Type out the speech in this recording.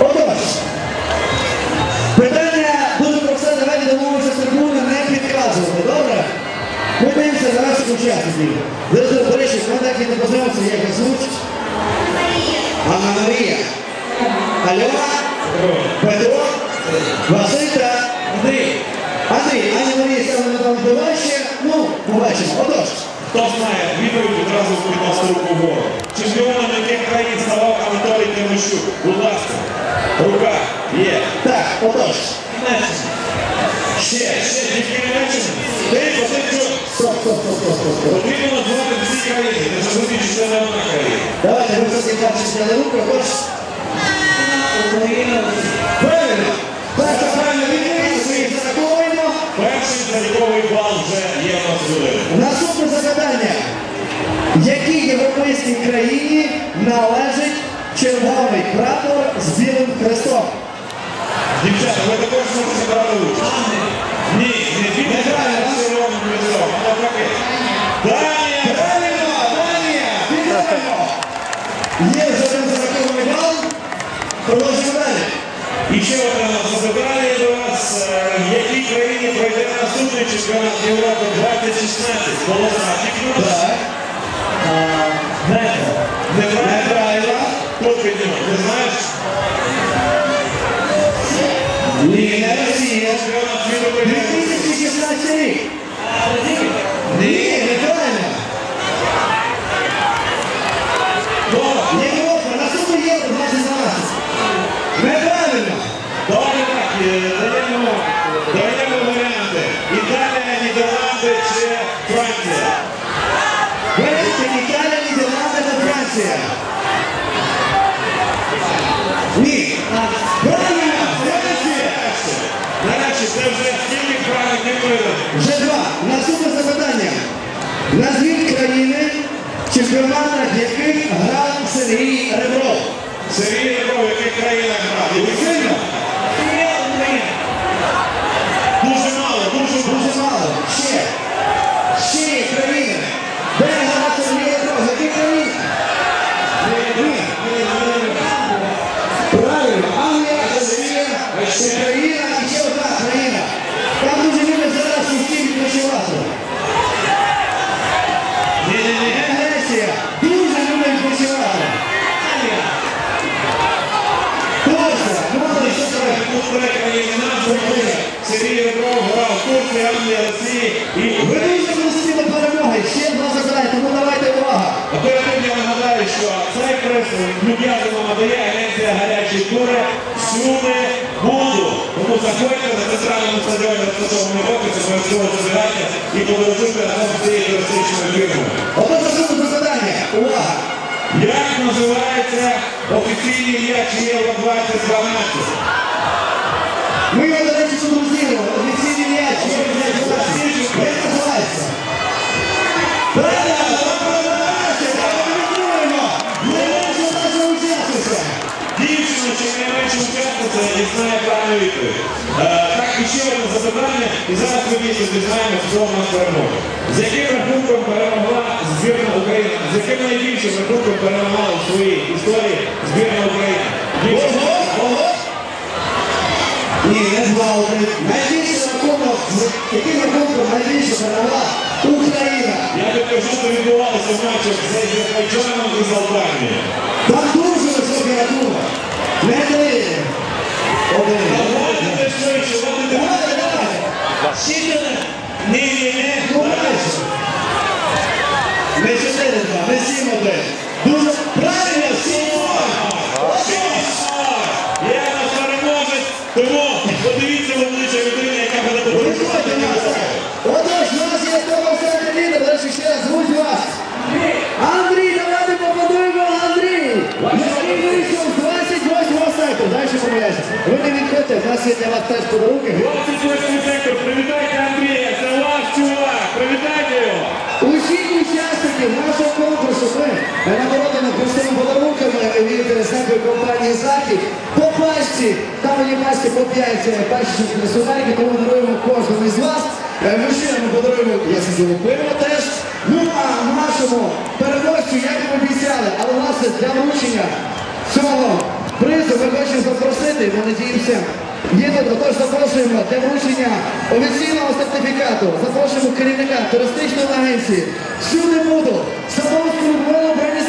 Отож, питання дуже просте, давайте домовимося не підказувати, добре? Ми дивимося за наших учасників. Анна Марія. Альона. Петро. Василь Андрій. Андрій, Аня Марія саме там ближче. Ну, побачимо. Отож. Хто знає відповідь відразу підносить руку вгору. Чемпіоном яких країн ставав Анатолій Тимощук. Будь ласка. Рука є. Так, отож. Ще, ще, тільки не бачимо. Тихо, тихо. Стоп, стоп, стоп, стоп, стоп, стоп. Потрібно назвати всі країни. Не забудьте, що це не одна країна. Давайте ви все перші зняли руку, хоч. Правильно. Перша правильна відповідь, ми їх зараховуємо. Перший заліковий бал вже є в нас буде. Європейській країні належить червоний прапор з білим хрестом? Дівчата, ви також можете брати участь. Ні, не Неправильно. з червоним хрестом, а навпаки. Данія! Правильно, Данія! Вітаємо! Є вже один зарахований бал. Продовжуємо далі. І ще одне запитання до вас. Е, В якій країні пройде наступний чемпіонат Європи 2016? Голоса тільки Так. Неправильно. Піднімай. Ти знаєш? Ні, не Росія. Чемпіонат світу 2016 рік. Ні, неправильно. Європа, наступний євро 2012. Неправильно. Добре, так, е, даємо варіанти. Італія, Нідерланди чи Франція? Варіанти Італія, Нідерланди та Франція. Ні. Правильно, Франція. Нарешті, це вже скільки правильних відповідей? Вже два. Наступне запитання. Назвіть країни, в чемпіонатах яких грав Сергій Ребров. Сергій Ребров, в яких країнах грав? І Ви близькі до перемоги. Ще два запитання, тому давайте увага. Перед нагадаю, що цей приз люб'язно надає агенція гарячі тури всюди буду. Тому заходьте на центральному стадіоні офісі, обов'язково забирайте і подорожуйте разом з цією туристичною фірмою. Ото наступне запитання. Увага. Як називається офіційний м'яч Євро 2012? Учасниця не знає правильну відповідь. Так, ще одне запитання, і зараз ми дійсно дізнаємося, хто в нас переможе. З яким рахунком перемогла збірна України? З яким найбільшим рахунком перемогла у своїй історії збірна України? Ого, ого. Ні, не два один. Найбільше рахунок, яким рахунком найбільше перемогла Україна. Я підкажу, що відбувалося в матчах з Азербайджаном і з Албанією. Там дуже високий рахунок. Не Один. Сідали. Ні, ні, ні. Ну. Не 4-2, не 7-1. Дуже правильно, 7-2. Я нас переможець, тому подивіться нас є вас теж подарунки. Власний сектор, привітайте Андрія, це ваш чувак, привітайте його. Усіх учасників нашого конкурсу ми нагородимо простими подарунками від себе компанії Захід. По пачці, там є пачці по 5 пачечних ресурсів, тому даруємо кожному із вас. Е, мужчинам ми подаруємо, я сидів пиво теж. Ну а нашому переможцю, як і обіцяли, але власне для вручення цього призу ми хочемо запросити, ми надіємося. Діти, також запрошуємо для вручення офіційного сертифікату. Запрошуємо керівника туристичної агенції. Всюди буду, Садовському волобрані.